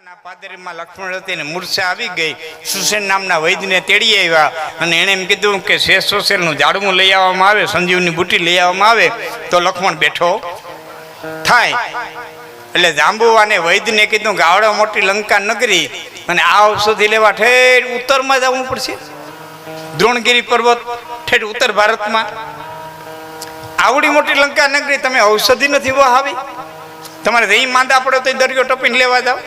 લંકાના પાદરીમાં લક્ષ્મણ હતી ને મૂર્છા આવી ગઈ. સુસેન નામના વૈદ્યને તેડી આવ્યા અને એણે એમ કીધું કે શેષ સુસેનનું ઝાડવું લઈ આવવામાં આવે, સંજીવની બુટી લઈ આવવામાં આવે, તો લક્ષ્મણ બેઠો થાય. એટલે જાંબુવાને વૈદ્યને કીધું કે આવડો મોટી લંકા નગરી અને આ ઔષધિ લેવા ઠેર ઉત્તરમાં જવું પડશે. દ્રોણગીરી પર્વત ઠેર ઉત્તર ભારતમાં. આવડી મોટી લંકા નગરી, તમે ઔષધિ નથી વહાવી. તમારે રહી માંદા પડે તો દરિયો ટપીને લેવા જાવ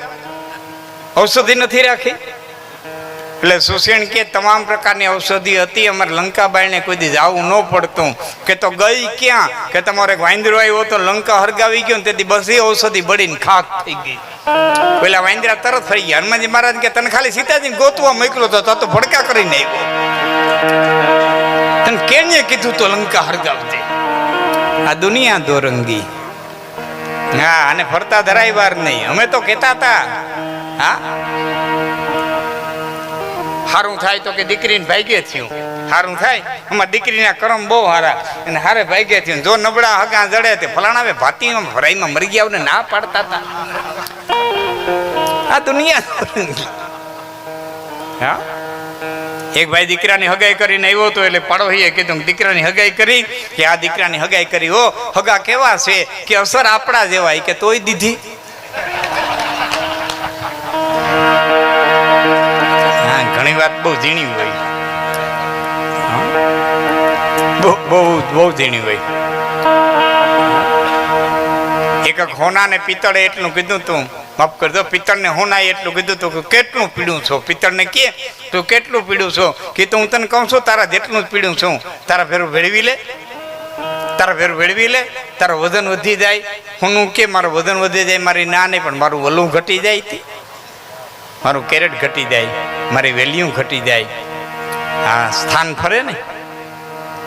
ઔષધિ નથી રાખી? એટલે સુષેણ કે તમામ પ્રકારની ઔષધિ હતી. અમારે લંકાબાઈને કોઈ દી જવું ન પડતું. કે તો ગઈ ક્યાં? કે તમારે વાંદરો આવ્યો તો લંકા હરગાવી ગયો ને તેથી બધી ઔષધિ બળીને ખાક થઈ ગઈ. પેલા વાંદરા તરત ફરી ગયા. હનુમાનજી મહારાજ કે, તને ખાલી સીતાજી ગોતવા મોકલો તો તો ભડકા કરીને આવ્યો. તને કેને કીધું તો લંકા હરગાવજે? આ દુનિયા દોરંગી. હા, અને ફરતા ધરાય વાર નહીં. અમે તો કહેતા હતા હા? સારું થાય તો કે દીકરીને ભાગ્ય થયું. સારું થાય? અમારી દીકરીના કરમ બહુ સારા અને હારે ભાગ્ય થયું. જો નબળા હગા જડે તે ફલાણા હવે ભાતીમાં ભરાઈમાં મરી ગયા ને ના પાડતા હતા આ દુનિયા હા? એક ભાઈ દીકરાની હગાઈ કરીને આવ્યો હતો એટલે પાડોશીએ કીધું દીકરાની હગાઈ કરી કે આ દીકરાની હગાઈ કરી. હો હગા કેવા છે? કે અસર આપણા જેવા કે તોય દીધી? ઘણી વાત બહુ ઝીણી હોય. બહુ બહુ ઝીણી હોય. એક હોના ને પિત્તળે એટલું કીધું તું. માફ કરજો, પિત્તળને હોનાએ એટલું કીધું તું કે કેટલું પીડું છો? પિત્તળને કે, તું કેટલું પીડું છો? કે તો તને કહું છું, તારા જેટલું જ પીડું છું. તારા ફેરું ભેળવી લે. તારા ફેરું ભેળવી લે. તારું વજન વધી જાય. હું કે, મારું વજન વધી જાય, મારી ના નહીં પણ મારું વલું ઘટી જાય. તી મારું કેરેટ ઘટી જાય, મારી વેલ્યુ ઘટી જાય. આ સ્થાન ફરે ને?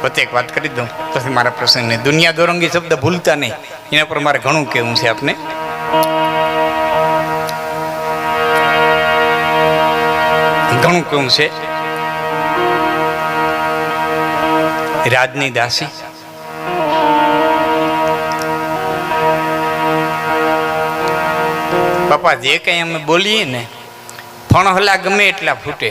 પોતે એક વાત કરી દઉં, પછી મારા પ્રસંગને. દુનિયા દોરંગી શબ્દ ભૂલતા નહીં. એના પર મારે ઘણું કહેવું છે આપને. ઘણું કહેવું છે. રાજની દાસી. બાપા જે કંઈ અમે બોલીએ ને ફણહલા ગમે એટલા ફૂટે.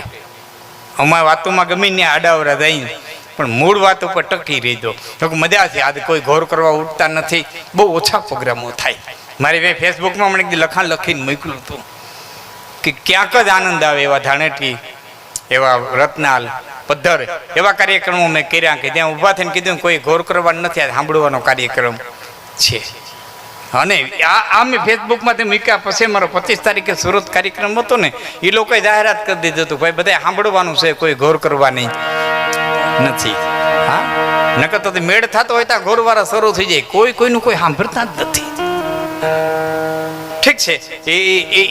અમારા વાતોમાં ગમે ને આડાવરા જાય. પણ મૂળ વાત ઉપર ટકી રહી દો તો મજા છે, આજે કોઈ ઘોર કરવા ઉઠતા નથી. બહુ ઓછા પ્રોગ્રામો થાય. મારી મેં ફેસબુકમાં મને લખાણ લખીને મૂક્યું હતું કે ક્યાંક જ આનંદ આવે એવા ધાણેટી, એવા રત્નાલ, પદ્ધર, એવા કાર્યક્રમો મેં કર્યા કે ત્યાં ઊભા થઈને કીધું કોઈ ગોર કરવાનું નથી આ સાંભળવાનો કાર્યક્રમ છે. અને આ મેં ફેસબુકમાં તે મૂક્યા પછી મારો પચીસ તારીખે સુરત કાર્યક્રમ હતો ને એ લોકોએ જાહેરાત કરી દીધું હતું, ભાઈ બધા સાંભળવાનું છે, કોઈ ગોર કરવાની નથી. હા? નકર તો મેળ થતો હોય ત્યાં ગૌરવાળા શરૂ થઈ જાય. કોઈ કોઈનું કોઈ સાંભળતા જ નથી. ઠીક છે. એ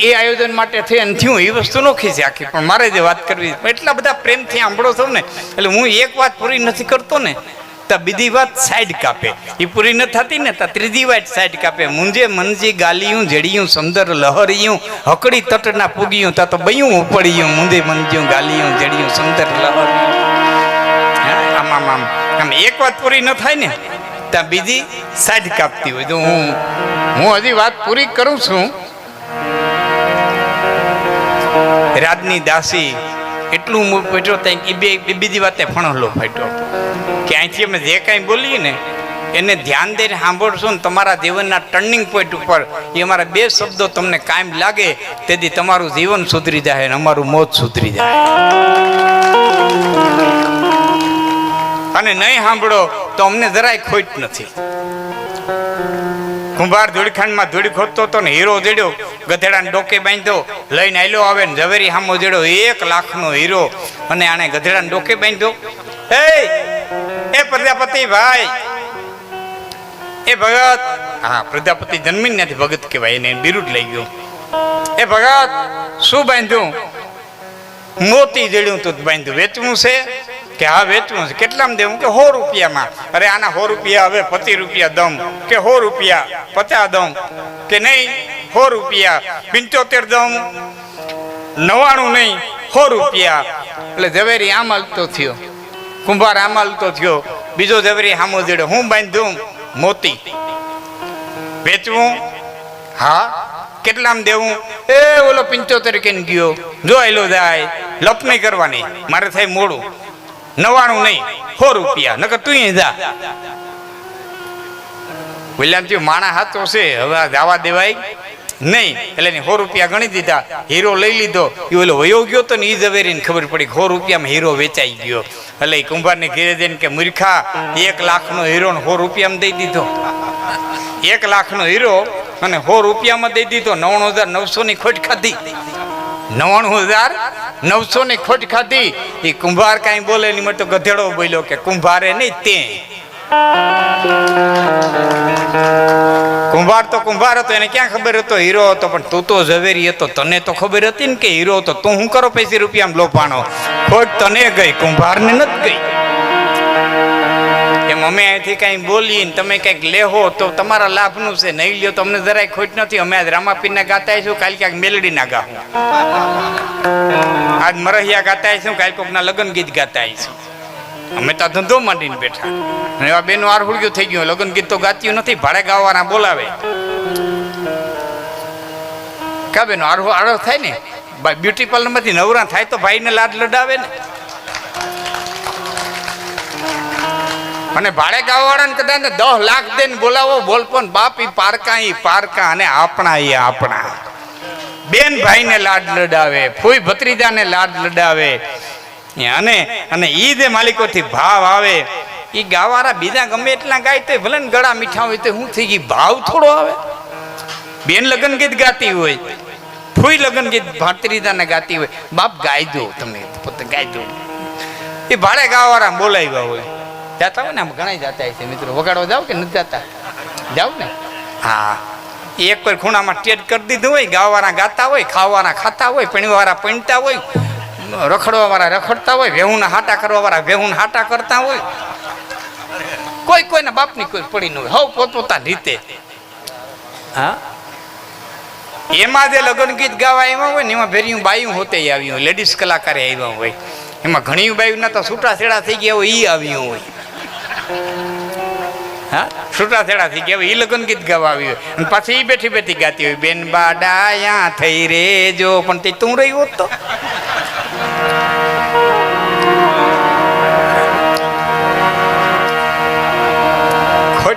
એ આયોજન માટે થઈ અને થયું. એ વસ્તુ નોખી છે આખી. પણ મારે જે વાત કરવી એટલા બધા પ્રેમથી સાંભળો છો ને, એટલે હું એક વાત પૂરી નથી કરતો ને તો બીજી વાત સાઈડ કાપે. એ પૂરી ન થતી ને તો ત્રીજી વાત સાઈડ કાપે. મુંજે મનજી ગાલિયું, જડિયું, સમદર લહરિયું, હકડી તટના પૂગ્યું, તા તો બયું ઉપડ્યું. મુંજે મનજ્યું ગાલિયું, જડિયું, સમદર લહરિયું? આમ આમ આમ. એક વાત પૂરી ન થાય ને ત્યાં બીજી સાઈડ કાપતી હોય. તો હું હું હજી વાત પૂરી કરું છું. રાજની દાસી એટલું મું ફાટ્યો ત્યાં એ બે બીજી વાતે ફણલો ફાટ્યો. કે અહીંથી અમે જે કાંઈ બોલીએ ને, એને ધ્યાન દઈને સાંભળશો ને તમારા જીવનના ટર્નિંગ પોઈન્ટ ઉપર એ અમારા બે શબ્દો તમને કાયમ લાગે, તેથી તમારું જીવન સુધરી જાય અને અમારું મોત સુધરી જાય. અને નહીં સાંભળો તો અમને જરાય ખોટ નથી. કુંભાર ધૂળખાંડમાં ધૂળી ખોદતો હતો ને, હીરો જડ્યો ગધેડાને ડોકે બાંધ્યો, લઈને આયલો આવે ને, ઝવેરી હામો જડ્યો એક લાખનો હીરો, અને આને ગધેડાને ડોકે બાંધ્યો. એ એ પ્રજાપતિ ભાઈ, એ ભગત, હા, પ્રજાપતિ જન્મી નથી ભગત કહેવાય, એને બિરુદ લઈ ગયો. એ ભગત, શું બાંધ્યું? મોતી જડ્યું તું બાંધ્યું. વેચવું છે? કે હા, વેચવું છે. કેટલામાં દેવું કે સો રૂપિયામાં. અરે, આના સો રૂપિયા હવે પચીસ રૂપિયા દમ. કે સો રૂપિયા પચાસ દમ. કે નહીં, સો રૂપિયા. પંચોતેર દમ. નવાણું નહીં, સો રૂપિયા. એટલે ઝવેરી આમ હાલતો થયો. કુંભાર આમ તો થયો. બીજો ઝવેરી હામો જેડો. હું બાંધું મોતી. વેચવું? હા. કેટલામ દેવું? એ ઓલો પંચોતેર કે ગયો. જો એલો જાય, લપ નહીં કરવાની. મારે થાય મોડું. નવાણું નહીં. સો રૂપિયા. નકર તું જા. વિલામજી માણા હાથો છે. હવે જવા દેવાય. નહીં. એટલે એને સો રૂપિયા ગણી દીધા, હીરો લઈ લીધો. એ ઓલો વયો ગયો તો ને એ ઝવેરીને ખબર પડી સો રૂપિયામાં હીરો વેચાઈ ગયો. એટલે એ કુંભારને ઘેરે જઈને કે, મૂર્ખા, એક લાખનો હીરો હો રૂપિયામાં દઈ દીધો. એક લાખનો હીરો અને સો રૂપિયામાં દઈ દીધો. નવ્વાણું હજાર નવસો ની ખોટ ખાધી. નવ્વાણું હજાર નવસો ની ખોટ ખાધી. એ કુંભાર કાંઈ બોલે નહીં. તો ગધેડો બોલ્યો કે, કુંભારે નહીં તે કુંભાર તો કુંભાર હતો, એને ક્યાં ખબર હતો? હીરો હતો, પણ તું તો ઝવેરી હતો. તને તો ખબર હતી ને કે હીરો હતો. તું શું કરો પૈસી રૂપિયામાં લોભાણો? ખોટ તને ગઈ, કુંભારને નથી ગઈ. એમ અમે અહીંથી કાંઈ બોલીએ ને તમે કંઈક લેહો તો તમારા લાભનું છે. નહીં લ્યો તો અમને જરાય ખોટ નથી. અમે આજ રામાપીરના ગાતા આવીશું કાલે ક્યાંક મેલડીના ગા આજ મરહિયા ગાતા આવીશું કાલ કોકના લગ્ન ગીત ગાતા આવીશું અમે તો ધંધો માંડીને બેઠા. અને એવા બેનો આરહુડ્યું થઈ ગયું, લગ્ન ગીત તો ગાત્યું નથી, ભાડે ગાવાના બોલાવે. કા બેનો આરો આરો થાય ને? ભાઈ બ્યુટી પાર્લરમાંથી નવરા થાય તો ભાઈને લાડ લડાવે ને. અને ભાડે ગાવાવાળાને કદાચ દસ લાખ દઈને બોલાવો, બોલપોન, બાપ ઈ પારકા ઈ, પારકા અને આપણા ઈ, આપણા. બેન ભાઈને લાડ લડાવે, ફૂઈ ભત્રીજાને લાડ લડાવે. અને અને એ જે માલિકોથી ભાવ આવે એ ગાવારા બીજા ગમે એટલા ગાય તો ભલે ને ગળા મીઠા હોય તો શું થઈ ગઈ ભાવ થોડો આવે. બેન લગન ગીત ગાતી હોય, ફૂઈ લગન ગીત ભાત્રીજાને ગાતી હોય. બાપ ગાઈ દો તમે, પોતે ગાઈ દો એ ભાડે ગાવાવાળા બોલાવ્યા હોય. જાતા હોય ને આમ ઘણા જાતા છે મિત્રો. વગાડવા જાવ કે નથી જાતા? જાવ ને? હા. એક કોઈ ખૂણામાં ટેટ કરી દીધું હોય ગાવાવાળા ગાતા હોય ખાવાના ખાતા હોય પીણવાના પીણતા હોય રખડવા વાળા રખડતા હોય, વેહુના હાટા કરવા વાળા વેહુના હાટા કરતા હોય. કોઈ કોઈના બાપની કોઈ પડી ન હોય. હવ પોતપોતાની રીતે. હા? એમાં જે લગ્ન ગીત ગાવા આવ્યા હોય ને, એમાં ભેરિયું બાયું હોતે આવ્યું હોય, લેડીઝ કલાકારે આવ્યા હોય. એમાં ઘણી બાયું ના તો છૂટા છેડા થઈ ગયા હોય એ આવ્યું હોય. હા? છૂટા છેડા થઈ ગયા હોય એ લગ્ન ગીત ગાવા આવ્યું હોય. અને પાછી એ બેઠી બેઠી ગાતી હોય, બેન બાડાયા થઈ રે જો પણ તે તું રહી હોત તો?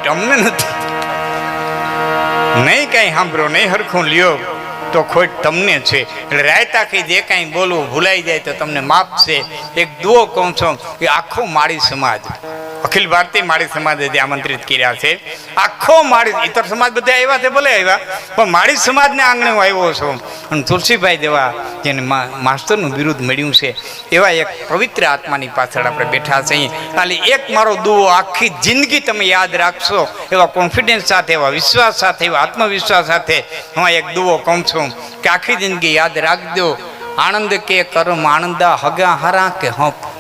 ખોટ અમને નથી. નહીં કાંઈ સાંભળો, નહીં હરખું લ્યો, તો ખોટ તમને છે. એટલે રાયતા કહી જે કાંઈ બોલવું ભૂલાઈ જાય તો તમને માફ છે. એક દુઓ કહું છું કે આખો માળી સમાજ અખિલ ભારતીય માળી સમાજે આમંત્રિત કર્યા છે, આખો માળી ઇતર સમાજ બધા આવ્યા છે, ભલે આવ્યા પણ માળી સમાજને આંગણે હું આવ્યો છું. અને તુલસીભાઈ જેવા જેને મા- માસ્ટરનું બિરુદ મળ્યું છે, એવા એક પવિત્ર આત્માની પાછળ આપણે બેઠા છીએ. ખાલી એક મારો દુઓ આખી જિંદગી તમે યાદ રાખશો, એવા કોન્ફિડન્સ સાથે, એવા વિશ્વાસ સાથે, એવા આત્મવિશ્વાસ સાથે હું એક દુઓ કહું છું કે આખી જિંદગી યાદ રાખજો. આનંદ કે કરમ આનંદા હગા હરા કે હપ.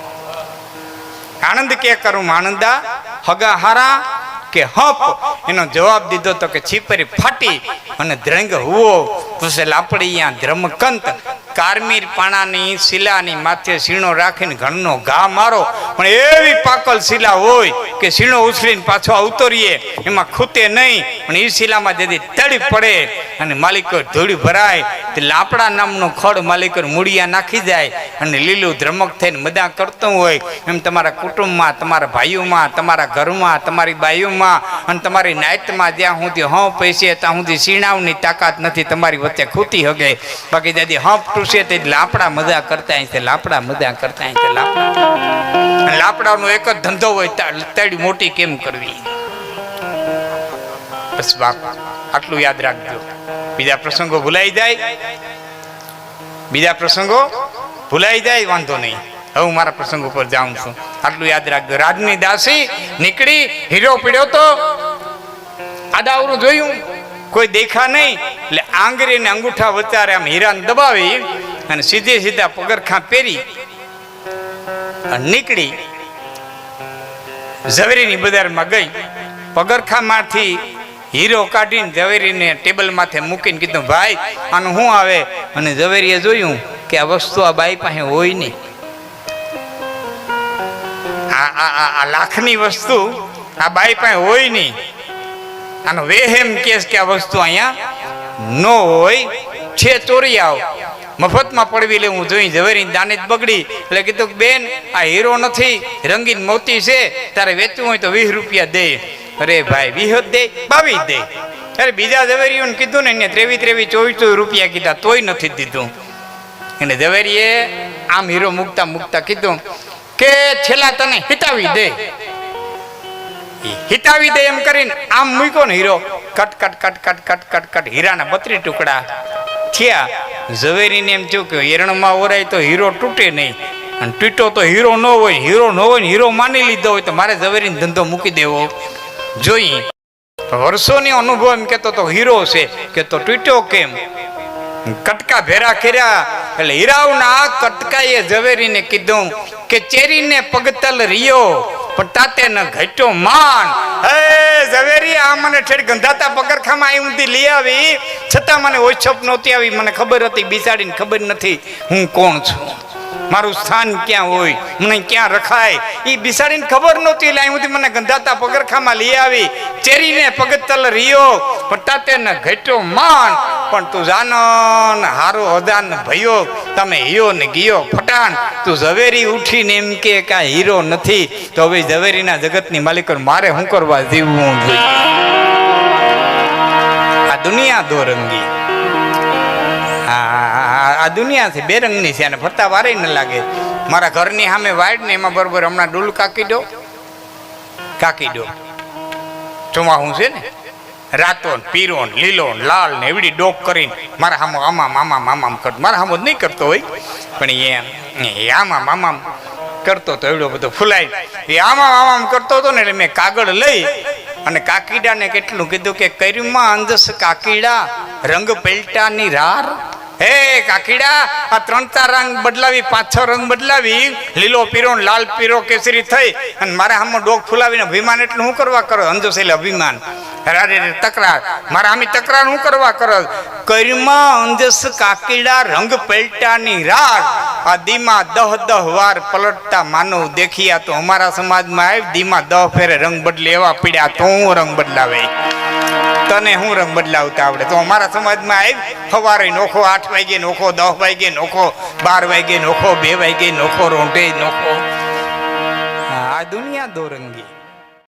આનંદ કે કરું આનંદા? હગા હારા કે હપ? એનો જવાબ દીધો તો કે છીપરી ફાટી અને દ્રંગ હુવો. પછી અહીંયા ધ્રમકંત. કારમીર પાણાની શિલાની માથે સીણો રાખીને ઘરનો ઘા મારો. પણ એવી પાકલ શિલા હોય કે સીણો ઉછળીને પાછો અવતરીએ, એમાં ખૂતે નહીં. પણ એ શિલામાં જેથી તડી પડે અને માલિકો ધૂળી ભરાય, તે લાપડા નામનો ખડ માલિક મૂળિયા નાખી જાય અને લીલું ધ્રમક થઈને મદા કરતું હોય. એમ તમારા કુટુંબમાં, તમારા ભાઈઓમાં, તમારા ઘરમાં, તમારી બાઈઓમાં અને તમારી નાઇટમાં જ્યાં સુધી હં પૈસે ત્યાં સુધી સીણાવની તાકાત નથી, તમારી વચ્ચે ખૂતી હગે. બાકી જ્યાંથી હંપ ટૂસે તે લાપડા મજા કરતા છે, લાપડા મજા કરતા છે, લાપડા. લાપડાનો એક જ ધંધો હોય તેડી મોટી કેમ કરવી? બસ બાપ, આટલું યાદ રાખજો. બીજા પ્રસંગો ભૂલાઈ જાય. બીજા પ્રસંગો ભૂલાઈ જાય, વાંધો નહીં. હવે હું મારા પ્રસંગ ઉપર જાઉં છું. આટલું યાદ રાખજો. રાજની દાસી નીકળી, હીરો પીડ્યો તો આડાવરું જોયું. કોઈ દેખા નહીં. એટલે આંગળીને અંગૂઠા વચારે આમ હીરાને દબાવી અને સીધે સીધા પગરખા પહેરી નીકળી. ઝવેરીની બજારમાં ગઈ. પગરખામાંથી હીરો કાઢીને ઝવેરીને ટેબલ માથે મૂકીને કીધું, ભાઈ, આનું શું આવે? અને ઝવેરીએ જોયું કે આ વસ્તુ આ બાઈ પાસે હોય નહીં. આ લાખની વસ્તુ આ બાઈ પાસે હોય નહીં. આનો વેહેમ કેસ કે આ વસ્તુ અહીંયા ન હોય, છે ચોરી આવ મફતમાં પડવી લેવું જોઈ ઝવેરી દાને જ બગડી. એટલે કીધું બેન, આ હીરો નથી, રંગીન મોતી છે, તારે વેચવું હોય તો વીસ રૂપિયા દે. અરે ભાઈ, વીસ દે, બાવીસ દે. અરે બીજા ઝવેરીઓને કીધું ને, એને ત્રેવીસ ત્રેવીસ ચોવીસ ચોવીસ રૂપિયા કીધા, તોય નથી દીધું. એને ઝવેરીએ આમ હીરો મૂકતા મૂકતા કીધું કે છેલ્લા તને હિતાવી દે. હિતાવી દે એમ કરીને આમ મૂક્યો ને hero. Cut cut cut cut cut cut cut. હીરાના બત્રી ટુકડા થયા. ઝવેરીને એમ થયું કે હિરણમાં ઓરાય તો હીરો તૂટે નહીં. અને તૂટ્યો તો હીરો ન હોય. હીરો ન હોય ને હીરો માની લીધો હોય તો મારે ઝવેરીને ધંધો મૂકી દેવો. જોઈએ વર્ષોની અનુભવ એમ કહેતો તો હીરો છે. કે તો તૂટ્યો કેમ? કટકા ભેરા કર્યા. એટલે હીરાવના કટકાએ ઝવેરીને કીધું કે ચેરીને પગતલ રિયો. પણ તાતે ન ઘટ્યો માન. હે, ઝવેરી, આ મને ઠેડ ગંધાતા પગરખામાં આવી ઊંધી લઈ આવી. છતાં મને ઓછપ નહોતી આવી, મને ખબર હતી, બિસાડીને ખબર નથી હું કોણ છું. મારું સ્થાન ક્યાં હોય, મને ક્યાં રખાય? એ બિસાડીને ખબર નહોતી, એટલે અહીંથી મને ગંધાતા પગરખામાં લઈ આવી. ચેરીને પગતલ પટાતે ન ઘટ્યો માન. પણ તું જાનન હારો હદાન ભયો, તમે હિયો ને ગયો ફટાણ. તું ઝવેરી ઉઠીને એમ કે કા હીરો નથી, તો હવે ઝવેરીના જગતની માલિકો મારે શું કરવા જીવવું જોઈએ? આ દુનિયા દોરંગી આ દુનિયા છે, બે રંગની છે અને ફરતા વારે ન લાગે. મારા ઘરની સામે વાઈડ ને એમાં બરોબર હમણાં ડૂલ કાકી દો. કાકી દો. ચોમાહું છે ને? રાતો પીરોન પીરો લીલો ને એવડી ડોક કરીને મારા હામો આમા મામા મામામ કરતો. મારા હામો નહીં કરતો હોય, પણ એ એ આમાં મામામ કરતો તો એવડો બધો ફૂલાય. એ આમાં મામામ કરતો હતો ને એટલે મેં કાગળ લઈ અને કાકીડાને કેટલું કીધું કે કર્યુંમાં અંધસ કાકીડા રંગ પેલટાની રાર હે કાકીડા, આ ત્રણ ચાર રંગ બદલાવી, પાંચ છ રંગ બદલાવી, લીલો પીરો લાલ પીરો કેસરી થઈ, અને મારા આમાં ડોક ફુલાવીને અભિમાન એટલે હું કરવા કરો? અંજસ છે અભિમાન. રારે રે તકરાર. મારા આમી તકરાર હું કરવા કરો? કર્મા અંજસ કાકીડા રંગ પલટાની રાગ આ દીમા દહ દહ વાર પલટતા માનવ દેખ્યા તો અમારા સમાજમાં આવી, દીમા દહ ફેરે રંગ બદલે એવા પીડ્યા તો હું રંગ બદલાવે. તને હું રંગ બદલાવતા આવડે? તો અમારા સમાજમાં આવી સવારે નોખો આઠ વાગે નોખો, દસ વાગે નોખો, બાર વાગે નોખો, બે વાગે નોખો, રોંઢે નોખો. આ દુનિયા દોરંગી.